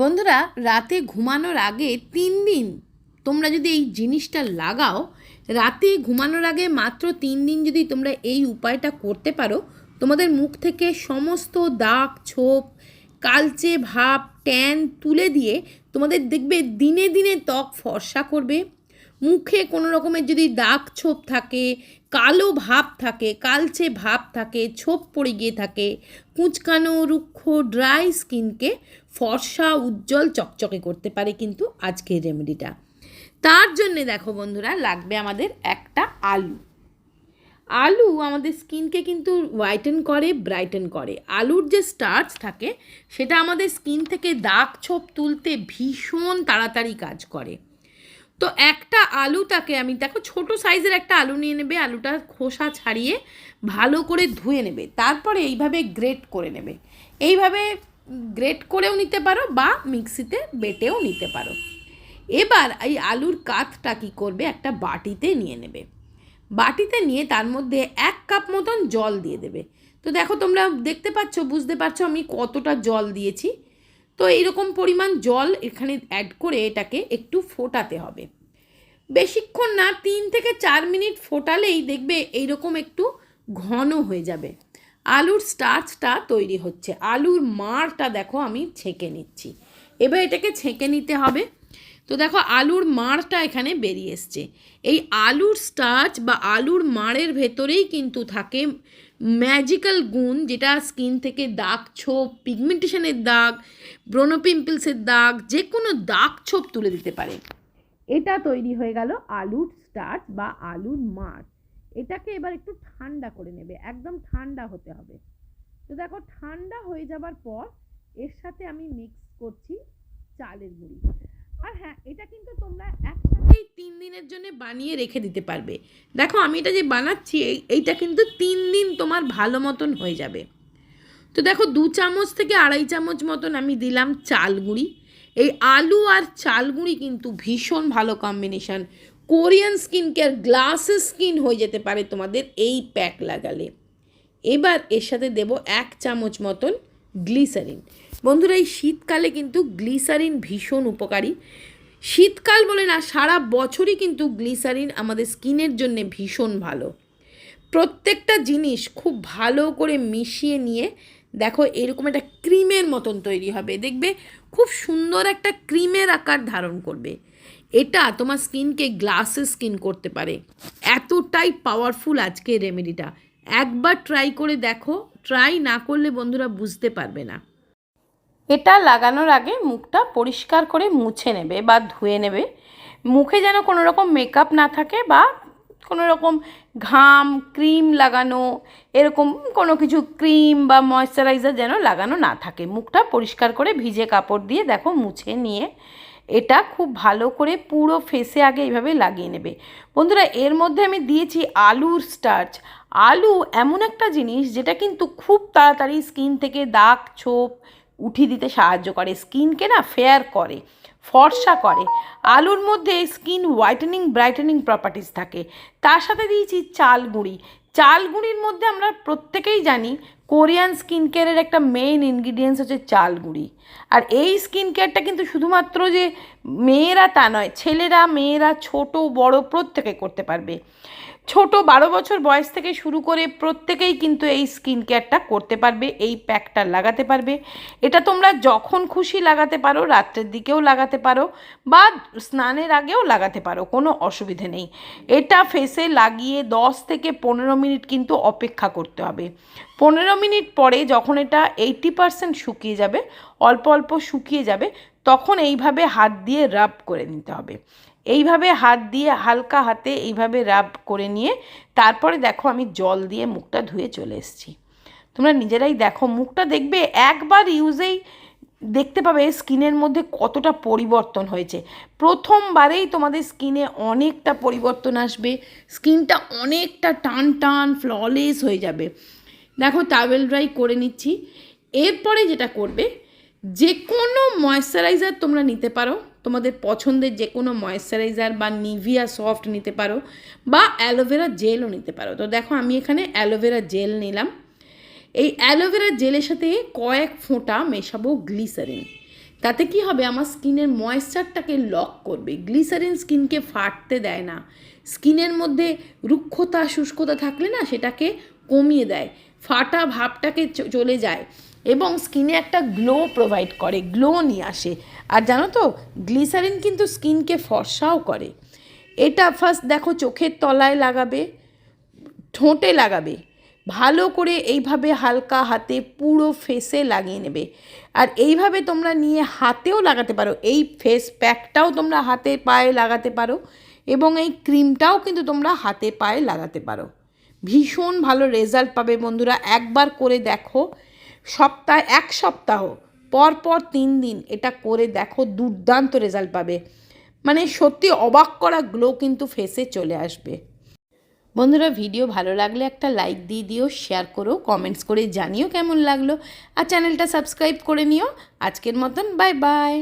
বন্ধুরা, রাতে ঘুমানোর আগে তিন দিন তোমরা যদি এই জিনিসটা লাগাও, রাতে ঘুমানোর আগে মাত্র তিন দিন যদি তোমরা এই উপায়টা করতে পারো, তোমাদের মুখ থেকে সমস্ত দাগ, ছোপ, কালচে ভাব, ট্যান তুলে দিয়ে তোমাদের দেখবে দিনে দিনে ত্বক ফর্সা করবে মুখে কোনো রকমের যদি দাগ ছোপ থাকে, কালো ভাব থাকে, কালচে ভাব থাকে, ছোপ পড়ে গিয়ে থাকে, কুঁচকানো, রুক্ষ, ড্রাই স্কিনকে ফর্সা, উজ্জ্বল, চকচকে করতে পারে কিন্তু আজকের রেমেডিটা। তার জন্যে দেখো বন্ধুরা, লাগবে আমাদের একটা আলু। আলু আমাদের স্কিনকে কিন্তু হোয়াইটেন করে, ব্রাইটেন করে। আলুর যে স্টার্চ থাকে, সেটা আমাদের স্কিন থেকে দাগ ছোপ তুলতে ভীষণ তাড়াতাড়ি কাজ করে। তো একটা আলুটাকে আমি, দেখো ছোট সাইজের একটা আলু নিয়ে নেবে, আলুটা খোসা ছাড়িয়ে ভালো করে ধুয়ে নেবে, তারপরে এইভাবে গ্রেট করে নেবে। এইভাবে গ্রেট করেও নিতে পারো বা মিক্সিতে বেটেও নিতে পারো। এবার এই আলুর কাতটা কী করবে, একটা বাটিতে নিয়ে নেবে। বাটিতে নিয়ে তার মধ্যে এক কাপ মতন জল দিয়ে দেবে। তো দেখো তোমরা দেখতে পাচ্ছ, বুঝতে পারছ আমি কতটা জল দিয়েছি। তো এইরকম পরিমাণ জল এখানে অ্যাড করে এটাকে একটু ফোটাতে হবে। বেশিক্ষণ না, তিন থেকে চার মিনিট ফোটালেই দেখবে এইরকম একটু ঘন হয়ে যাবে। আলুর স্টার্চটা তৈরি হচ্ছে। আলুর মারটা দেখো আমি ছেঁকে নিচ্ছি। এবার এটাকে ছেঁকে নিতে হবে। তো দেখো আলুর মাড়টা এখানে বেরিয়ে এসছে। এই আলুর স্টার্চ বা আলুর মাড়ের ভেতরেই কিন্তু থাকে ম্যাজিক্যাল গুণ, যেটা স্কিন থেকে দাগ ছোপ পিগমেন্টেশনের দাগ ব্রোনো পিম্পলসের দাগ যে কোনো দাগ ছোপ তুলে দিতে পারে। এটা তৈরি হয়ে গেল আলুর স্টার্চ বা আলুর মাড়। এটাকে এবার একটু ঠান্ডা করে নেবে, একদম ঠান্ডা হতে হবে। তো দেখো ঠান্ডা হয়ে যাবার পর এর সাথে আমি মিক্স করছি চালের গুঁড়ি। আর হ্যাঁ এটা কিন্তু তোমরা একসাথেই তিন দিনের জন্য বানিয়ে রেখে দিতে পারবে। দেখো, আমি এটা যে বানাচ্ছি, এই, এইটা কিন্তু তিন দিন তোমার ভালো মতন হয়ে যাবে। তো দেখো, দু চামচ থেকে আড়াই চামচ মতন আমি দিলাম চাল গুঁড়ি। এই আলু আর চাল গুঁড়ি কিন্তু ভীষণ ভালো combination Korean skin care glasses skin হয়ে যেতে পারে তোমাদের এই প্যাক লাগালে। এবার এর সাথে দেব এক চামচ মতন গ্লিসারিন। বন্ধুরা, এই শীতকালে কিন্তু গ্লিসারিন ভীষণ উপকারী। শীতকাল বলে না, সারা বছরই কিন্তু গ্লিসারিন আমাদের স্কিনের জন্য ভীষণ ভালো। প্রত্যেকটা জিনিস খুব ভালো করে মিশিয়ে নিয়ে দেখো এরকম একটা ক্রিমের মতন তৈরি হবে। দেখবে খুব সুন্দর একটা ক্রিমের আকার ধারণ করবে। এটা তোমার স্কিনকে গ্লাসে স্কিন করতে পারে। এতটাই পাওয়ারফুল আজকে রেমেডিটা। একবার ট্রাই করে দেখো। ট্রাই না করলে বন্ধুরা বুঝতে পারবে না। এটা লাগানোর আগে মুখটা পরিষ্কার করে মুছে নেবে বা ধুয়ে নেবে। মুখে যেন কোনো রকম মেকআপ না থাকে বা কোনো রকম ঘাম ক্রিম লাগানো, এরকম কোনো কিছু ক্রিম বা ময়শ্চারাইজার যেন লাগানো না থাকে। মুখটা পরিষ্কার করে ভিজে কাপড় দিয়ে দেখো মুছে নিয়ে এটা খুব ভালো করে পুরো ফেসে আগে এইভাবে লাগিয়ে নেবে। বন্ধুরা, এর মধ্যে আমি দিয়েছি আলুর স্টার্চ আলু এমন একটা জিনিস যেটা কিন্তু খুব তাড়াতাড়ি স্কিন থেকে দাগ, ছোপ উঠিয়ে দিতে সাহায্য করে, স্কিনকে না ফেয়ার করে, ফর্সা করে। আলুর মধ্যে স্কিন হোয়াইটেনিং ব্রাইটেনিং প্রপার্টিস থাকে। তার সাথে দিয়েছি চাল গুঁড়ি। চাল গুঁড়ির মধ্যে আমরা প্রত্যেকেই জানি কোরিয়ান স্কিন কেয়ারের একটা মেইন ইনগ্রিডিয়েন্টস হচ্ছে চাল গুঁড়ি। আর এই স্কিন কেয়ারটা কিন্তু শুধুমাত্র যে মেয়েরা তা নয়, ছেলেরা, মেয়েরা, ছোট, বড় প্রত্যেকে করতে পারবে। ছোট বারো বছর বয়স থেকে শুরু করে প্রত্যেকেই কিন্তু এই স্কিন কেয়ারটা করতে পারবে, এই প্যাকটা লাগাতে পারবে। এটা তোমরা যখন খুশি লাগাতে পারো, রাত্রের দিকেও লাগাতে পারো বা স্নানের আগেও লাগাতে পারো, কোনো অসুবিধে নেই। এটা ফেসে লাগিয়ে দশ থেকে পনেরো মিনিট কিন্তু অপেক্ষা করতে হবে। পনেরো মিনিট পরে যখন এটা এইটি পারসেন্ট শুকিয়ে যাবে, অল্প অল্প শুকিয়ে যাবে, তখন এইভাবে হাত দিয়ে রাব করে নিতে হবে। এইভাবে হাত দিয়ে হালকা হাতে এইভাবে রাব করে নিয়ে তারপরে দেখো আমি জল দিয়ে মুখটা ধুয়ে চলে এসেছি। তোমরা নিজেরাই দেখো, মুখটা দেখবে একবার ইউজেই দেখতে পাবে স্কিনের মধ্যে কতটা পরিবর্তন হয়েছে। প্রথমবারেই তোমাদের স্কিনে অনেকটা পরিবর্তন আসবে, স্কিনটা অনেকটা টান টান ফ্ললেস হয়ে যাবে। দেখো টাওয়েল ড্রাই করে নিচ্ছি। এরপরে যেটা করবে যে কোনো ময়শ্চারাইজার তোমরা নিতে পারো। তোমাদের পছন্দের যে কোনো ময়শ্চারাইজার বা নিভিয়া সফট নিতে পারো বা অ্যালোভেরা জেলও নিতে পারো। তো দেখো, আমি এখানে অ্যালোভেরা জেল নিলাম। এই অ্যালোভেরা জেলের সাথে কয়েক ফোঁটা মেশাবো গ্লিসারিন তাতে কি হবে? আমার স্কিনের ময়েশ্চারটাকে লক করবে। গ্লিসারিন স্কিনকে ফাটতে দেয় না। স্কিনের মধ্যে রুক্ষতা, শুষ্কতা থাকলে না সেটাকে কমিয়ে দেয়। ফাটা ভাবটাকে চলে যায়। এবং স্কিনে একটা গ্লো প্রোভাইড করে গ্লো নিয়ে আসে। আর জানো তো গ্লিসারিন কিন্তু স্কিনকে ফর্সাও করে। এটা ফার্স্ট দেখো চোখের তলায় লাগাবে, ঠোঁটে লাগাবে। ভালো করে এইভাবে হালকা হাতে পুরো ফেসে লাগিয়ে নেবে। আর এইভাবে তোমরা নিয়ে হাতেও লাগাতে পারো। এই ফেস প্যাকটাও তোমরা হাতে পায়ে লাগাতে পারো এবং এই ক্রিমটাও কিন্তু তোমরা হাতে পায়ে লাগাতে পারো। ভীষণ ভালো রেজাল্ট পাবে বন্ধুরা। একবার করে দেখো। সপ্তাহ, এক সপ্তাহ পর পর তিন দিন এটা করে দেখো দুর্দান্ত রেজাল্ট পাবে। মানে সত্যি অবাক করা গ্লো কিন্তু ফেসে চলে আসবে। বন্ধুরা ভিডিও ভালো লাগলে একটা লাইক দিয়ে দিও শেয়ার করো কমেন্টস করে জানিও কেমন লাগল। আর চ্যানেলটা সাবস্ক্রাইব করে নিও। আজকের মতন বাই বাই